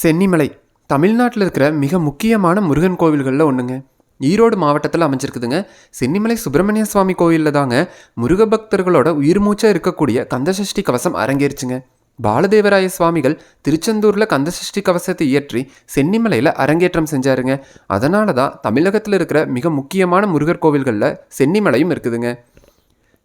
சென்னிமலை. தமிழ்நாட்டில் இருக்கிற மிக முக்கியமான முருகன் கோவில்களில் ஒன்றுங்க ஈரோடு மாவட்டத்தில் அமைஞ்சிருக்குதுங்க. சென்னிமலை சுப்பிரமணிய சுவாமி கோயிலில் தாங்க முருக பக்தர்களோட உயிர் மூச்சாக இருக்கக்கூடிய கந்தசஷ்டி கவசம் அரங்கேறிச்சுங்க. பாலதேவராய சுவாமிகள் திருச்செந்தூரில் கந்தசஷ்டி கவசத்தை இயற்றி சென்னிமலையில் அரங்கேற்றம் செஞ்சாருங்க. அதனால தான் தமிழகத்தில் இருக்கிற மிக முக்கியமான முருகர் கோவில்களில் சென்னிமலையும் இருக்குதுங்க.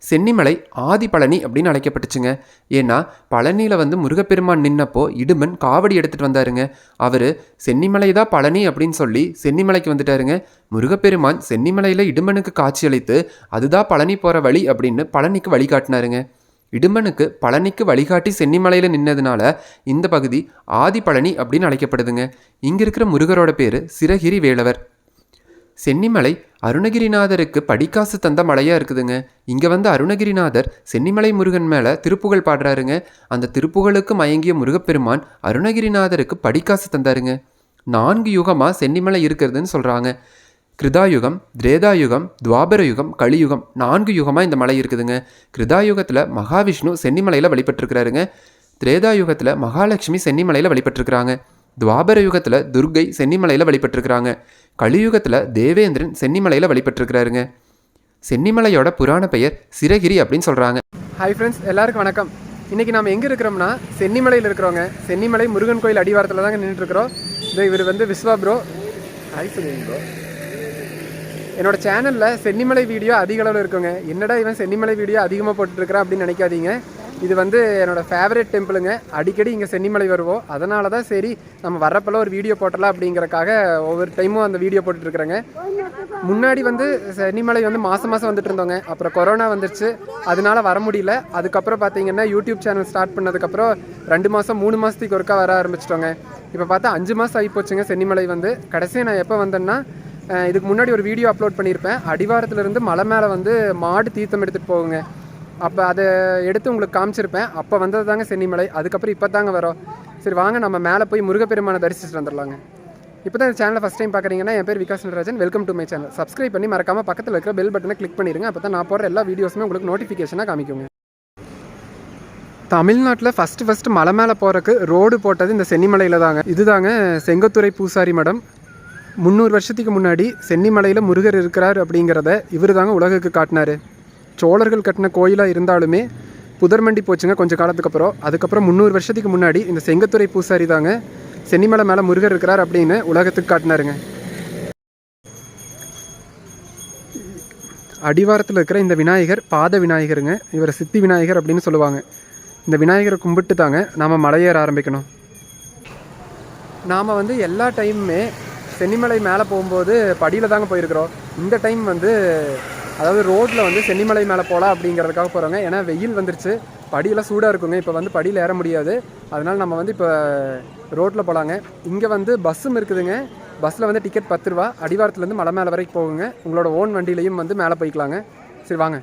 சென்னிமலை ஆதி பழனி அப்படின்னு அழைக்கப்பட்டுச்சுங்க. ஏன்னா பழனியில் வந்து முருகப்பெருமான் நின்னப்போ இடுமன் காவடி எடுத்துகிட்டு வந்தாருங்க. அவர் சென்னிமலை தான் பழனி அப்படின்னு சொல்லி சென்னிமலைக்கு வந்துட்டாருங்க. முருகப்பெருமான் சென்னிமலையில் இடுமனுக்கு காட்சியளித்து அதுதான் பழனி போகிற வழி அப்படின்னு பழனிக்கு வழிகாட்டினாருங்க. இடுமனுக்கு பழனிக்கு வழிகாட்டி சென்னிமலையில் நின்னதுனால இந்த பகுதி ஆதி பழனி அப்படின்னு அழைக்கப்படுதுங்க. இங்கே இருக்கிற முருகரோட பேர் சிரகிரி வேலவர். சென்னிமலை அருணகிரிநாதருக்கு படிக்காசு தந்த மலையாக இருக்குதுங்க. இங்கே வந்து அருணகிரிநாதர் சென்னிமலை முருகன் மேலே திருப்புகழ் பாடுறாருங்க. அந்த திருப்புகழுக்கு மயங்கிய முருகப்பெருமான் அருணகிரிநாதருக்கு படிக்காசு தந்தாருங்க. நான்கு யுகமாக சென்னிமலை இருக்கிறதுன்னு சொல்கிறாங்க கிருதாயுகம் திரேதாயுகம் துவாபர யுகம் கலியுகம் நான்கு யுகமாக இந்த மலை இருக்குதுங்க. கிருதாயுகத்தில் மகாவிஷ்ணு சென்னிமலையில் வழிபட்டிருக்கிறாருங்க. திரேதாயுகத்தில் மகாலட்சுமி சென்னிமலையில் வழிபட்டிருக்கிறாங்க. துவாபர யுகத்தில் துர்கை சென்னிமலையில் வழிபட்டிருக்கிறாங்க. கலியுகத்தில் தேவேந்திரன் சென்னிமலையில் வழிபட்டிருக்கிறாருங்க. சென்னிமலையோட புராண பெயர் சிரகிரி அப்படின்னு சொல்கிறாங்க ஹாய் ஃப்ரெண்ட்ஸ் எல்லாருக்கும் வணக்கம். இன்றைக்கி நாம் எங்கே இருக்கிறோம்னா சென்னிமலையில் இருக்கிறோங்க. சென்னிமலை முருகன் கோயில் அடிவாரத்தில் தாங்க நின்றுட்டு இந்த இது இவர் வந்து விஸ்வா ப்ரோ ஹாய் சொல்லுங்க ப்ரோ என்னோட சேனலில் சென்னிமலை வீடியோ அதிக அளவில் இருக்குங்க. என்னடா இவன் சென்னிமலை வீடியோ அதிகமாக போட்டுட்ருக்கிறான் அப்படின்னு நினைக்காதீங்க. இது வந்து என்னோட ஃபேவரட் டெம்பிளுங்க அடிக்கடி இங்கே சென்னிமலை வருவோம். அதனால தான் சரி நம்ம வரப்பெல்லாம் ஒரு வீடியோ போட்டலாம் அப்படிங்கிறக்காக ஒவ்வொரு டைமும் அந்த வீடியோ போட்டுட்ருக்குறேங்க. முன்னாடி வந்து சென்னிமலை வந்து மாதம் மாதம் வந்துட்டு இருந்தோங்க. அப்புறம் கொரோனா வந்துருச்சு. அதனால வர முடியல. அதுக்கப்புறம் பார்த்தீங்கன்னா யூடியூப் சேனல் ஸ்டார்ட் பண்ணதுக்கப்புறம் ரெண்டு மாதம் மூணு மாதத்துக்கு ஒருக்கா வர ஆரம்பிச்சிட்டோங்க. இப்போ பார்த்தா அஞ்சு மாதம் ஆகி போச்சுங்க சென்னிமலை வந்து. கடைசியாக நான் எப்போ வந்தேன்னா இதுக்கு முன்னாடி ஒரு வீடியோ அப்லோட் பண்ணியிருப்பேன். அடிவாரத்துலேருந்து மலை மேலே வந்து மாடு தீர்த்தம் எடுத்துகிட்டு போகுங்க. அப்போ அதை எடுத்து உங்களுக்கு காமிச்சிருப்பேன். அப்போ வந்தது தாங்க சென்னிமலை. அதுக்கப்புறம் இப்போ தாங்க வரோம். சரி வாங்க நம்ம மேலே போய் முருகப்பெருமானை தரிசிச்சுட்டு வந்துடலாங்க. இப்போ தான் இந்த சேனலை ஃபஸ்ட் டைம் பார்க்குறீங்கன்னா என் பேர் Vikas Natarajan. Welcome to my channel subscribe பண்ணி மறக்காமல் பக்கத்தில் இருக்கிற பெல் பட்டனை கிளிக் பண்ணிடுங்க. அப்போ தான் நான் போடுற எல்லா வீடியோஸுமே உங்களுக்கு நோட்டிஃபிகேஷனாக காமிக்குங்க. தமிழ்நாட்டில் ஃபஸ்ட்டு ஃபஸ்ட்டு மலை மேலே போகிறக்கு ரோடு போட்டது இந்த சென்னிமலையில் தாங்க. இதுதாங்க செங்கத்துறை பூசாரி மடம். முந்நூறு வருஷத்துக்கு முன்னாடி சென்னிமலையில் முருகர் இருக்கிறார் அப்படிங்கிறத இவர் தாங்க உலகுக்கு காட்டினார். சோழர்கள் கட்டின கோயிலாக இருந்தாலுமே புதர்மண்டி போச்சுங்க கொஞ்சம் காலத்துக்கு அப்புறம். அதுக்கப்புறம் முந்நூறு வருஷத்துக்கு முன்னாடி இந்த செங்கத்துறை பூசாரி தாங்க சென்னிமலை மேலே முருகர் இருக்கிறார் அப்படின்னு உலகத்துக்கு காட்டினாருங்க. அடிவாரத்தில் இருக்கிற இந்த விநாயகர் பாத விநாயகருங்க. இவரை சித்தி விநாயகர் அப்படின்னு சொல்லுவாங்க. இந்த விநாயகரை கும்பிட்டு தாங்க நாம் மலையேற ஆரம்பிக்கணும். நாம் வந்து எல்லா டைமுமே சென்னிமலை மேலே போகும்போது படியில் தாங்க போயிருக்கிறோம். இந்த டைம் வந்து அதாவது ரோட்டில் வந்து சென்னிமலை மேலே போகலாம் அப்படிங்கிறதுக்காக போகிறவங்க ஏன்னா வெயில் வந்துருச்சு. படியெல்லாம் சூடாக இருக்குங்க. இப்போ வந்து படியில் ஏற முடியாது. அதனால் நம்ம வந்து இப்போ ரோட்டில் போகலாங்க இங்கே வந்து பஸ்ஸும் இருக்குதுங்க. பஸ்ஸில் வந்து டிக்கெட் பத்து ரூபா. அடிவாரத்துலேருந்து மலை மேலே வரைக்கும் போகுங்க. உங்களோட ஓன் வண்டியிலையும் வந்து மேலே போய்க்கலாங்க. சரி வாங்க.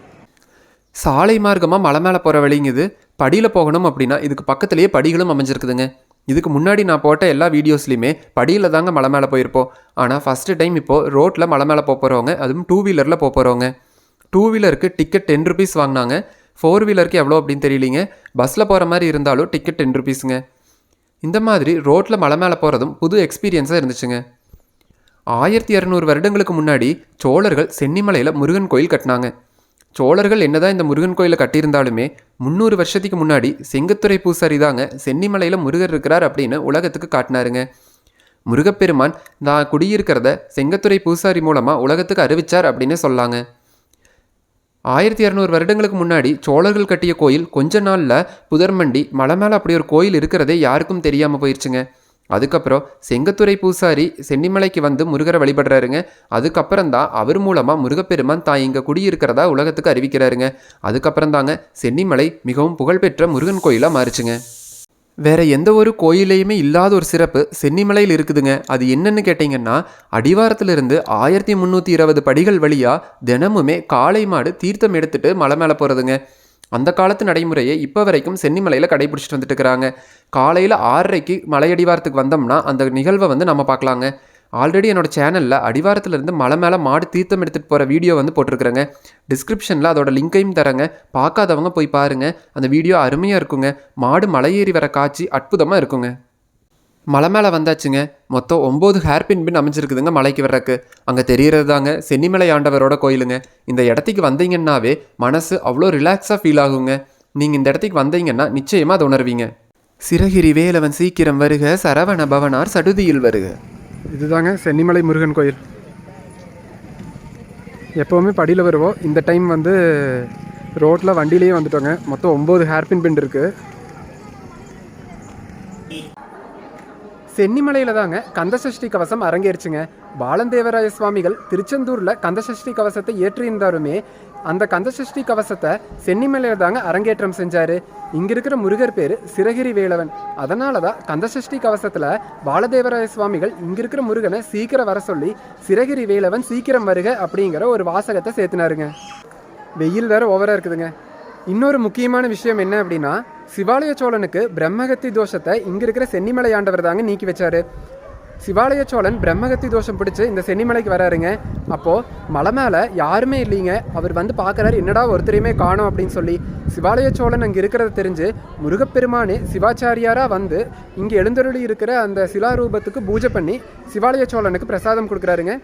சாலை மார்க்கமாக மலை மேலே போகிற வழிங்குது. படியில் போகணும் அப்படின்னா இதுக்கு பக்கத்துலேயே படிகளும் அமைஞ்சிருக்குதுங்க. இதுக்கு முன்னாடி நான் போட்ட எல்லா வீடியோஸ்லையுமே படியில் தாங்க மலை மேலே போயிருப்போம். ஆனால் ஃபஸ்ட்டு டைம் இப்போது ரோட்டில் மலை மேலே போக போகிறவங்க அதுவும் டூ வீலரில் போக போகிறவங்க டூ வீலருக்கு டிக்கெட் டென் ருபீஸ் வாங்கினாங்க. ஃபோர் வீலருக்கு எவ்வளோ அப்படின்னு தெரியலிங்க. பஸ்ஸில் போகிற மாதிரி இருந்தாலும் டிக்கெட் டென் ருபீஸுங்க. இந்த மாதிரி ரோட்டில் மலை மேலே போகிறதும் புது எக்ஸ்பீரியன்ஸாக இருந்துச்சுங்க. ஆயிரத்தி இரநூறு வருடங்களுக்கு முன்னாடி சோழர்கள் சென்னிமலையில் முருகன் கோயில் கட்டினாங்க. சோழர்கள் என்னதான் இந்த முருகன் கோயிலை கட்டியிருந்தாலுமே முந்நூறு வருஷத்துக்கு முன்னாடி செங்கத்துறை பூசாரி தாங்க சென்னிமலையில் முருகர் இருக்கிறார் அப்படின்னு உலகத்துக்கு காட்டினாருங்க. முருகப்பெருமான் நான் குடியிருக்கிறத செங்கத்துறை பூசாரி மூலமாக உலகத்துக்கு அறிவிச்சார் அப்படின்னு சொல்லாங்க. ஆயிரத்தி இரநூறு வருடங்களுக்கு முன்னாடி சோழர்கள் கட்டிய கோயில் கொஞ்ச நாளில் புதர்மண்டி மலை மேலே அப்படி ஒரு கோயில் இருக்கிறதே யாருக்கும் தெரியாமல் போயிடுச்சுங்க அதுக்கப்புறம் செங்கத்துறை பூசாரி சென்னிமலைக்கு வந்து முருகரை வழிபடுறாருங்க. அதுக்கப்புறம் தான் அவர் மூலமாக முருகப்பெருமான் தான் இங்கே குடியிருக்கிறதா உலகத்துக்கு அறிவிக்கிறாருங்க. அதுக்கப்புறம் தாங்க சென்னிமலை மிகவும் புகழ்பெற்ற முருகன் கோயிலாக மாறுச்சுங்க. வேற எந்த ஒரு கோயிலையுமே இல்லாத ஒரு சிறப்பு சென்னிமலையில் இருக்குதுங்க. அது என்னன்னு கேட்டிங்கன்னா அடிவாரத்திலிருந்து ஆயிரத்தி முந்நூற்றி இருபது படிகள் வழியாக தினமுமே காளை மாடு தீர்த்தம் எடுத்துட்டு மலை மேலே போகிறதுங்க அந்த காலத்து நடைமுறையை இப்போ வரைக்கும் சென்னிமலையில் கடைபிடிச்சிட்டு வந்துட்டு இருக்கிறாங்க. காலையில் ஆறரைக்கு மலையடிவாரத்துக்கு வந்தோம்னா அந்த நிகழ்வை வந்து நம்ம பார்க்கலாங்க. ஆல்ரெடி என்னோட சேனலில் அடிவாரத்துலேருந்து மலை மேலே மாடு தீர்த்தம் எடுத்துகிட்டு போகிற வீடியோ வந்து போட்டிருக்கிறேங்க. டிஸ்கிரிப்ஷனில் அதோட லிங்கையும் தரேங்க. பார்க்காதவங்க போய் பாருங்கள் அந்த வீடியோ அருமையாக இருக்குங்க. மாடு மலையேறி வர காட்சி அற்புதமாக இருக்குங்க. மலை மேலே வந்தாச்சுங்க. மொத்தம் ஒம்பது ஹேர்பின் பின் அமைஞ்சிருக்குதுங்க மலைக்கு வர்றக்கு அங்கே தெரிகிறது தாங்க சென்னிமலை ஆண்டவரோட கோயிலுங்க. இந்த இடத்துக்கு வந்தீங்கன்னாவே மனசு அவ்வளோ ரிலாக்ஸாக ஃபீல் ஆகுங்க. நீங்கள் இந்த இடத்துக்கு வந்தீங்கன்னா நிச்சயமாக அதை உணர்வீங்க. சிறகிரி வேலவன் சீக்கிரம் வருக. சரவண பவனார் சடுதியில் வருக. இதுதாங்க சென்னிமலை முருகன் கோயில். எப்போவுமே படியில் வருவோம். இந்த டைம் வந்து ரோட்டில் வண்டியிலேயே வந்துட்டோங்க. மொத்தம் ஒம்பது ஹேர்பின் பெண்ட் இருக்குது சென்னிமலையில் தாங்க கந்தசஷ்டி கவசம் அரங்கேறுச்சுங்க. பாலந்தேவராய சுவாமிகள் திருச்செந்தூரில் கந்தசஷ்டி கவசத்தை ஏற்றியிருந்தாலுமே அந்த கந்தசஷ்டி கவசத்தை சென்னிமலையில் தாங்க அரங்கேற்றம் செஞ்சார். இங்கே இருக்கிற முருகர் பேர் சிறகிரி வேலவன். அதனால தான் கந்தசஷ்டி கவசத்தில் பாலதேவராய சுவாமிகள் இங்கே இருக்கிற முருகனை சீக்கிரம் வர சொல்லி சிறகிரி வேலவன் சீக்கிரம் வருக அப்படிங்கிற ஒரு வாசகத்தை சேர்த்துனாருங்க. வெயில் வேறு ஓவராக இருக்குதுங்க. இன்னொரு முக்கியமான விஷயம் என்ன அப்படின்னா சிவாலய சோழனுக்கு பிரம்மகத்தி தோஷத்தை இங்கே இருக்கிற சென்னிமலை ஆண்டவர் தாங்க நீக்கி வச்சாரு. சிவாலய சோழன் பிரம்மகத்தி தோஷம் பிடிச்சு இந்த சென்னிமலைக்கு வராருங்க. அப்போது மலை மேலே யாருமே இல்லைங்க. அவர் வந்து பார்க்குறாரு என்னடா ஒருத்தரையுமே காணும் அப்படின்னு சொல்லி. சிவாலய சோழன் அங்கே இருக்கிறத தெரிஞ்சு முருகப்பெருமானே சிவாச்சாரியாராக வந்து இங்கே எழுந்தருளி இருக்கிற அந்த சிலாரூபத்துக்கு பூஜை பண்ணி சிவாலய சோழனுக்கு பிரசாதம் கொடுக்குறாருங்க.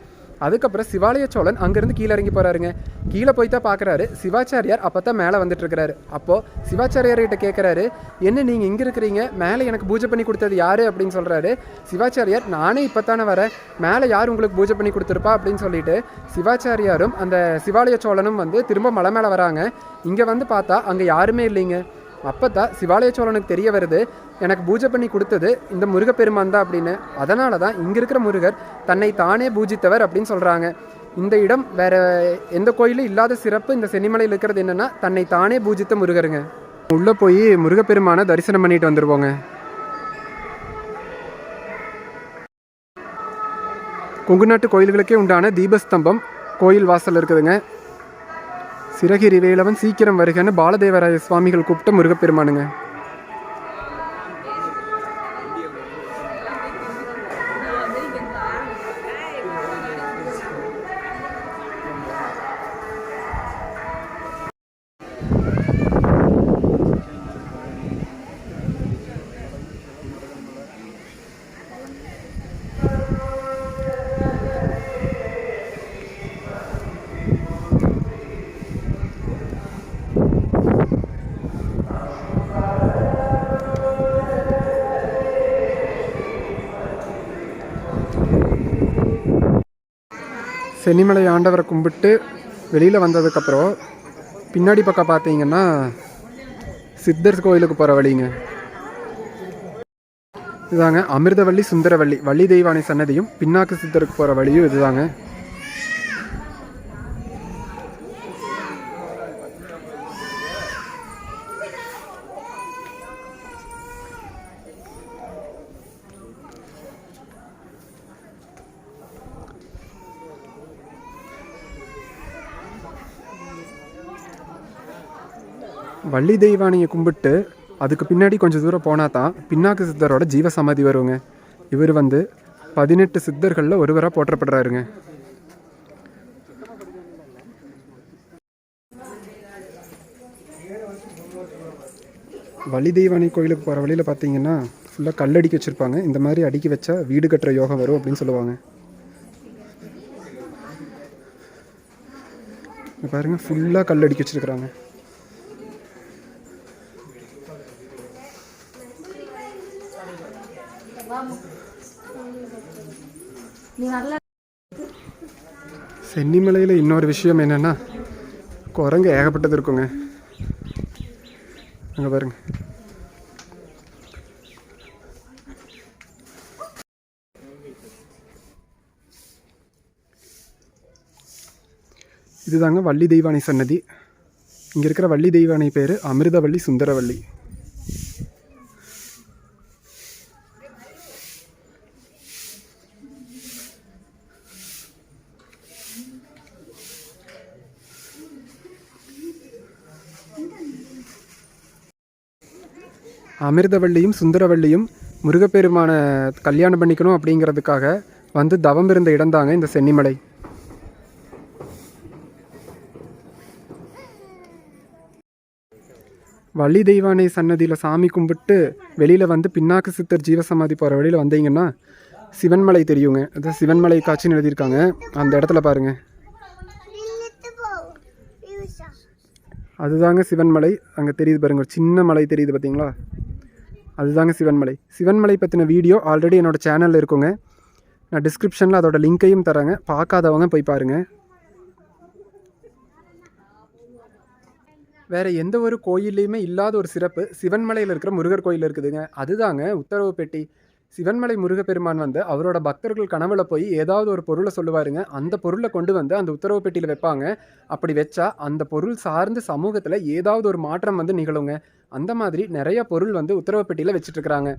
அதுக்கப்புறம் சிவாலய சோழன் அங்கேருந்து கீழே இறங்கி போகிறாருங்க கீழே போய் தான் பார்க்குறாரு. சிவாச்சாரியார் அப்போ தான் மேலே வந்துட்டு இருக்கிறாரு அப்போது சிவாச்சாரியார்கிட்ட கேட்குறாரு என்ன நீங்கள் இங்கே இருக்கிறீங்க? மேலே எனக்கு பூஜை பண்ணி கொடுத்தது யார்? அப்படின்னு சொல்கிறாரு சிவாச்சாரியார் நானே இப்போ தானே வரேன். மேலே யார் உங்களுக்கு பூஜை பண்ணி கொடுத்துருப்பா? அப்படின்னு சொல்லிட்டு சிவாச்சாரியாரும் அந்த சிவாலய சோழனும் வந்து திரும்ப மலை மேலே வராங்க. இங்கே வந்து பார்த்தா அங்கே யாருமே இல்லைங்க. அப்போ தான் சிவாலய சோழனுக்கு தெரிய வருது எனக்கு பூஜை பண்ணி கொடுத்தது இந்த முருகப்பெருமான் தான் அப்படின்னு. அதனால தான் இங்கே இருக்கிற முருகர் தன்னை தானே பூஜித்தவர் அப்படின்னு சொல்கிறாங்க இந்த இடம் வேறு எந்த கோயிலும் இல்லாத சிறப்பு இந்த சென்னிமலையில் இருக்கிறது என்னென்னா தன்னை தானே பூஜித்த முருகருங்க. உள்ளே போய் முருகப்பெருமானை தரிசனம் பண்ணிட்டு வந்துருவோங்க. கொங்குநாட்டு கோயில்களுக்கே உண்டான தீபஸ்தம்பம் கோயில் வாசல் இருக்குதுங்க. சிறகிரி வேலவன் சீக்கிரம் வருகன்னு பாலதேவராய சுவாமிகள் கூப்பிட்ட முருகப்பெருமானுங்க. சென்னிமலை ஆண்டவரை கும்பிட்டு வெளியில் வந்ததுக்கப்புறம் பின்னாடி பக்கம் பார்த்தீங்கன்னா சித்தர் கோயிலுக்கு போகிற வழிங்க. இதுதாங்க அமிர்தவள்ளி சுந்தரவள்ளி வள்ளி தெய்வானை சன்னதியும் பின்னாக்கு சித்தருக்கு போகிற வழியும் இதுதாங்க. வள்ளி தெய்வானையை கும்பிட்டு அதுக்கு பின்னாடி கொஞ்சம் தூரம் போனால் தான் பின்னாக்கு சித்தரோட ஜீவ சமாதி வருங்க. இவர் வந்து பதினெட்டு சித்தர்களில் ஒருவராக போற்றப்படுறாருங்க. வள்ளி தெய்வானை கோயிலுக்கு போகிற வழியில் பார்த்தீங்கன்னா ஃபுல்லாக கல் அடிக்க வச்சுருப்பாங்க. இந்த மாதிரி அடுக்கி வச்சா வீடு கட்டுற யோகம் வரும் அப்படின்னு சொல்லுவாங்க. பாருங்கள் பாருங்க ஃபுல்லாக கல் அடிக்கி வச்சிருக்கிறாங்க. சென்னிமலையில் இன்னொரு விஷயம் என்னென்னா குரங்கு ஏகப்பட்டது இருக்குங்க. அங்கே பாருங்க. இதுதாங்க வள்ளி தெய்வானை சன்னதி. இங்கே இருக்கிற வள்ளி தெய்வானை பேர் அமிர்தவள்ளி சுந்தரவள்ளி. அமிர்தவள்ளியும் சுந்தரவள்ளியும் முருகப்பெருமானை கல்யாணம் பண்ணிக்கணும் அப்படிங்கிறதுக்காக வந்து தவம் இருந்த இடம்தாங்க இந்த சென்னிமலை. வள்ளி தெய்வானை சன்னதியில் சாமி கும்பிட்டு வெளியில் வந்து பின்னாக்கு சித்தர் ஜீவசமாதி போகிற வழியில் வந்தீங்கன்னா சிவன்மலை தெரியுங்க. அதான் சிவன்மலை காட்சின்னு எழுதியிருக்காங்க. அந்த இடத்துல பாருங்கள் அதுதாங்க சிவன்மலை. அங்கே தெரியுது பாருங்கள் ஒரு சின்ன மலை தெரியுது பார்த்தீங்களா அதுதாங்க சிவன்மலை. சிவன்மலை பற்றின வீடியோ ஆல்ரெடி என்னோடய சேனலில் இருக்குங்க. நான் டிஸ்கிரிப்ஷனில் அதோட லிங்க்கையும் தரேங்க. பார்க்காதவங்க போய் பாருங்கள் வேறு எந்த ஒரு கோயில்லையுமே இல்லாத ஒரு சிறப்பு சிவன்மலையில் இருக்கிற முருகர் கோயில் இருக்குதுங்க. அதுதாங்க உத்தரவு பெட்டி. சிவன்மலை முருகப்பெருமான் வந்து அவரோட பக்தர்கள் கனவுல போய் ஏதாவது ஒரு பொருளை சொல்லுவாருங்க. அந்த பொருளை கொண்டு வந்து அந்த உத்தரவு பெட்டியில் வைப்பாங்க. அப்படி வச்சா அந்த பொருள் சார்ந்து சமூகத்தில் ஏதாவது ஒரு மாற்றம் வந்து நிகழுங்க. அந்த மாதிரி நிறைய பொருள் வந்து உத்தரவு பெட்டியில் வச்சுட்ருக்குறாங்க.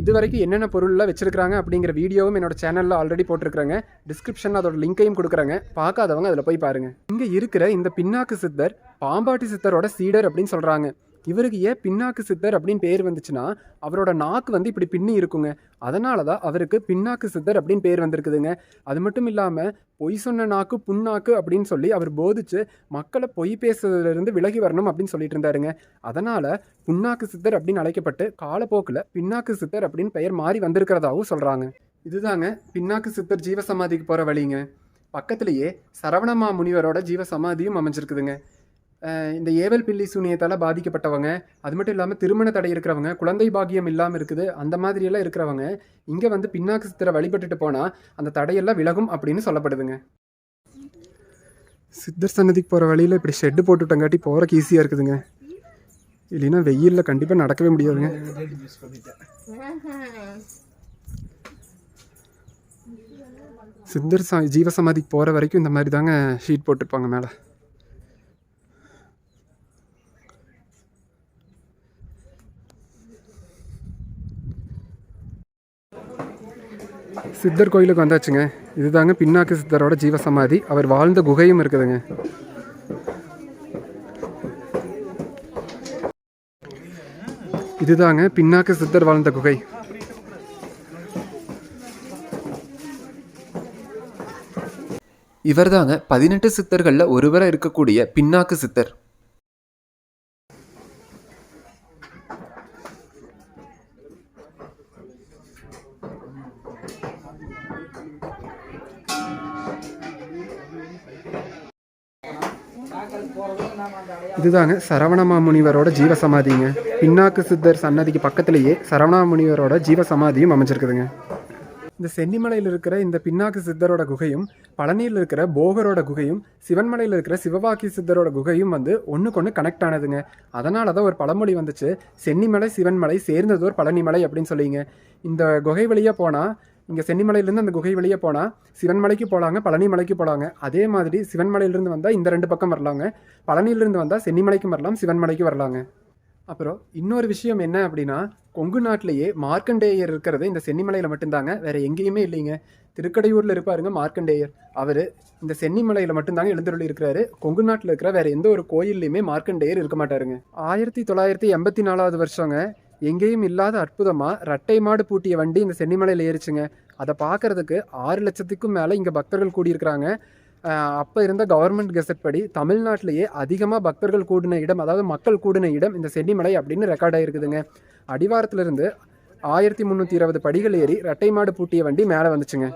இது வரைக்கும் என்னென்ன பொருள்லாம் வச்சிருக்காங்க அப்படிங்கிற வீடியோவும் என்னோட சேனலில் ஆல்ரெடி போட்டிருக்கிறேங்க டிஸ்கிரிப்ஷனில் அதோட லிங்கையும் கொடுக்குறாங்க. பார்க்காதவங்க அதில் போய் பாருங்கள் இங்கே இருக்கிற இந்த பின்னாக்கு சித்தர் பாம்பாட்டி சித்தரோட சீடர் அப்படின்னு சொல்கிறாங்க இவருக்கு ஏன் பின்னாக்கு சித்தர் அப்படின்னு பேர் வந்துச்சுன்னா அவரோட நாக்கு வந்து இப்படி பின்னி இருக்குங்க. அதனால தான் அவருக்கு பின்னாக்கு சித்தர் அப்படின்னு பேர் வந்திருக்குதுங்க. அது மட்டும் இல்லாமல் பொய் சொன்ன நாக்கு புண்ணாக்கு அப்படின்னு சொல்லி அவர் போதிச்சு மக்களை பொய் பேசுறதுலேருந்து விலகி வரணும் அப்படின்னு சொல்லிட்டு இருந்தாருங்க. அதனால் புண்ணாக்கு சித்தர் அப்படின்னு அழைக்கப்பட்டு காலப்போக்கில் பின்னாக்கு சித்தர் அப்படின்னு பெயர் மாறி வந்திருக்கிறதாகவும் சொல்கிறாங்க இதுதாங்க பின்னாக்கு சித்தர் ஜீவசமாதிக்கு போகிற வழிங்க. பக்கத்துலேயே சரவணமா முனிவரோட ஜீவசமாதியும் அமைஞ்சிருக்குதுங்க. இந்த ஏவல் பில்லி சூனியத்தால் பாதிக்கப்பட்டவங்க அது மட்டும் இல்லாமல் திருமண தடை இருக்கிறவங்க குழந்தை பாக்கியம் இல்லாமல் இருக்குது அந்த மாதிரியெல்லாம் இருக்கிறவங்க இங்கே வந்து பின்னாக்கு சித்திரை வழிபட்டுட்டு போனால் அந்த தடையெல்லாம் விலகும் அப்படின்னு சொல்லப்படுதுங்க. சித்தர் சன்னதிக்கு போகிற வழியில் இப்படி ஷெட்டு போட்டுட்டங்காட்டி போகிறக்கு ஈஸியாக இருக்குதுங்க. இல்லைன்னா வெயிலில் கண்டிப்பாக நடக்கவே முடியாதுங்க. சித்தர் சா ஜீவசமாதிக்கு போகிற வரைக்கும் இந்த மாதிரி தாங்க ஷீட் போட்டிருப்பாங்க மேலே. சித்தர் கோயிலுக்கு வந்தாச்சுங்க. இதுதாங்க பின்னாக்கு சித்தரோட ஜீவசமாதி. அவர் வாழ்ந்த குகையும் இருக்குதுங்க. இதுதாங்க பின்னாக்கு சித்தர் வாழ்ந்த குகை. இவர்தாங்க பதினெட்டு சித்தர்களில் ஒருவராக இருக்கக்கூடிய பின்னாக்கு சித்தர். இதுதாங்க சரவணமா முனிவரோட ஜீவசமாதிங்க. பின்னாக்கு சித்தர் சன்னதிக்கு பக்கத்துலேயே சரவணா முனிவரோட ஜீவசமாதியும் அமைஞ்சிருக்குதுங்க. இந்த சென்னிமலையில் இருக்கிற இந்த பின்னாக்கு சித்தரோட குகையும் பழனியில் இருக்கிற போகரோட குகையும் சிவன்மலையில் இருக்கிற சிவவாக்கி சித்தரோட குகையும் வந்து ஒன்றுக்கு ஒன்று கனெக்ட் ஆனதுங்க. அதனால தான் ஒரு பழமொழி வந்துச்சு. சென்னிமலை சிவன்மலை சேர்ந்ததோர் பழனிமலை அப்படின்னு சொல்லிங்க. இந்த குகை வழியாக போனால் இங்கே சென்னிமலையிலேருந்து அந்த குகை வெளியே போனால் சிவன்மலைக்கு போகலாங்க பழனி மலைக்கு போகலாங்க அதே மாதிரி சிவன்மலையிலேருந்து வந்தால் இந்த ரெண்டு பக்கம் வரலாங்க. பழனியிலிருந்து வந்தால் சென்னிமலைக்கும் வரலாம் சிவன்மலைக்கு வரலாங்க. அப்புறம் இன்னொரு விஷயம் என்ன அப்படின்னா கொங்கு நாட்டிலேயே மார்க்கண்டேயர் இருக்கிறது இந்த சென்னிமலையில் மட்டும்தாங்க வேறு எங்கேயுமே இல்லைங்க. திருக்கடையூரில் இருப்பாருங்க மார்க்கண்டேயர். அவர் இந்த சென்னிமலையில் மட்டும்தாங்க எழுந்தருளி இருக்கிறாரு கொங்கு நாட்டில் இருக்கிற வேறு எந்த ஒரு கோயில்லையுமே மார்க்கண்டேயர் இருக்க மாட்டாருங்க. ஆயிரத்தி தொள்ளாயிரத்தி எண்பத்தி நாலாவது வருஷங்க எங்கேயும் இல்லாத அற்புதமாக ரட்டை மாடு பூட்டிய வண்டி இந்த சென்னிமலையில் ஏறிச்சுங்க. அதை பார்க்கறதுக்கு ஆறு லட்சத்துக்கும் மேலே இங்கே பக்தர்கள் கூடியிருக்கிறாங்க. அப்போ இருந்த கவர்மெண்ட் கெசட் படி தமிழ்நாட்டிலேயே அதிகமாக பக்தர்கள் கூடின இடம் அதாவது மக்கள் கூடின இடம் இந்த சென்னிமலை அப்படின்னு ரெக்கார்ட் ஆகிருக்குதுங்க அடிவாரத்திலிருந்து ஆயிரத்தி முந்நூற்றி இருபது படிகள் ஏறி ரட்டை மாடு பூட்டிய வண்டி மேலே வந்துச்சுங்க.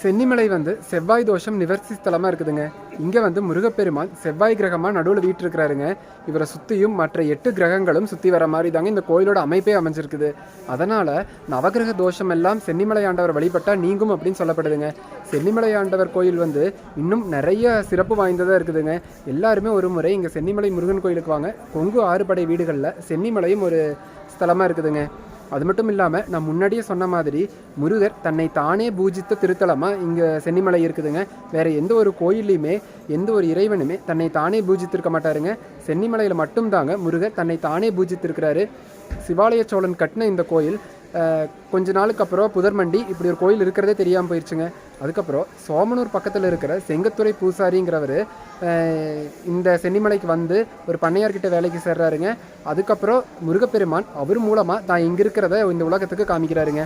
சென்னிமலை வந்து செவ்வாய் தோஷம் நிவர்த்தி ஸ்தலமாக இருக்குதுங்க. இங்கே வந்து முருகப்பெருமான் செவ்வாய் கிரகமாக நடுவில் வீட்டிருக்கிறாருங்க. இவரை சுற்றியும் மற்ற எட்டு கிரகங்களும் சுற்றி வர மாதிரி தாங்க இந்த கோயிலோட அமைப்பே அமைஞ்சிருக்குது. அதனால் நவகிரக தோஷம் எல்லாம் சென்னிமலை ஆண்டவர் வழிபட்டால் நீங்கும் அப்படின்னு சொல்லப்படுதுங்க. சென்னிமலை ஆண்டவர் கோயில் வந்து இன்னும் நிறைய சிறப்பு வாய்ந்ததாக இருக்குதுங்க. எல்லாருமே ஒரு முறை இங்கே சென்னிமலை முருகன் கோயிலுக்கு வாங்க. கொங்கு ஆறுபடை வீடுகளில் சென்னிமலையும் ஒரு ஸ்தலமாக இருக்குதுங்க. அது மட்டும் இல்லாமல் நான் முன்னாடியே சொன்ன மாதிரி முருகர் தன்னை தானே பூஜித்த திருத்தலமாக இங்கே சென்னிமலை இருக்குதுங்க. வேறு எந்த ஒரு கோயில்லையுமே எந்த ஒரு இறைவனுமே தன்னை தானே பூஜித்திருக்க மாட்டாருங்க. சென்னிமலையில் மட்டும்தாங்க முருகர் தன்னை தானே பூஜித்திருக்கிறாரு. சிவாலய சோழன் கட்டின இந்த கோயில் கொஞ்ச நாளுக்கு அப்புறம் புதர்மண்டி இப்படி ஒரு கோயில் இருக்கிறதே தெரியாமல் போயிடுச்சுங்க அதுக்கப்புறம் சோமனூர் பக்கத்தில் இருக்கிற செங்கத்துறை பூசாரிங்கிறவர் இந்த சென்னிமலைக்கு வந்து ஒரு பண்ணையார்கிட்ட வேலைக்கு சேர்றாருங்க. அதுக்கப்புறம் முருகப்பெருமான் அவர் மூலமாக தான் இங்கே இருக்கிறத இந்த உலகத்துக்கு காமிக்கிறாருங்க.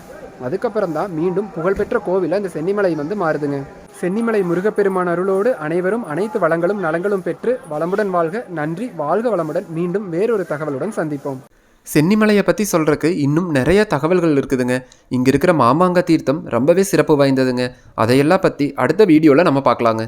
அதுக்கப்புறம் தான் மீண்டும் புகழ்பெற்ற கோவிலை இந்த சென்னிமலை வந்து மாறுதுங்க. சென்னிமலை முருகப்பெருமான் அருளோடு அனைவரும் அனைத்து வளங்களும் நலங்களும் பெற்று வளமுடன் வாழ்க. நன்றி. வாழ்க வளமுடன். மீண்டும் வேறொரு தகவலுடன் சந்திப்போம். சென்னிமலையை பற்றி சொல்கிறக்கு இன்னும் நிறைய தகவல்கள் இருக்குதுங்க. இங்கே இருக்கிற மாமாங்க தீர்த்தம் ரொம்பவே சிறப்பு வாய்ந்ததுங்க. அதையெல்லாம் பற்றி அடுத்த வீடியோவில் நம்ம பார்க்கலாங்க.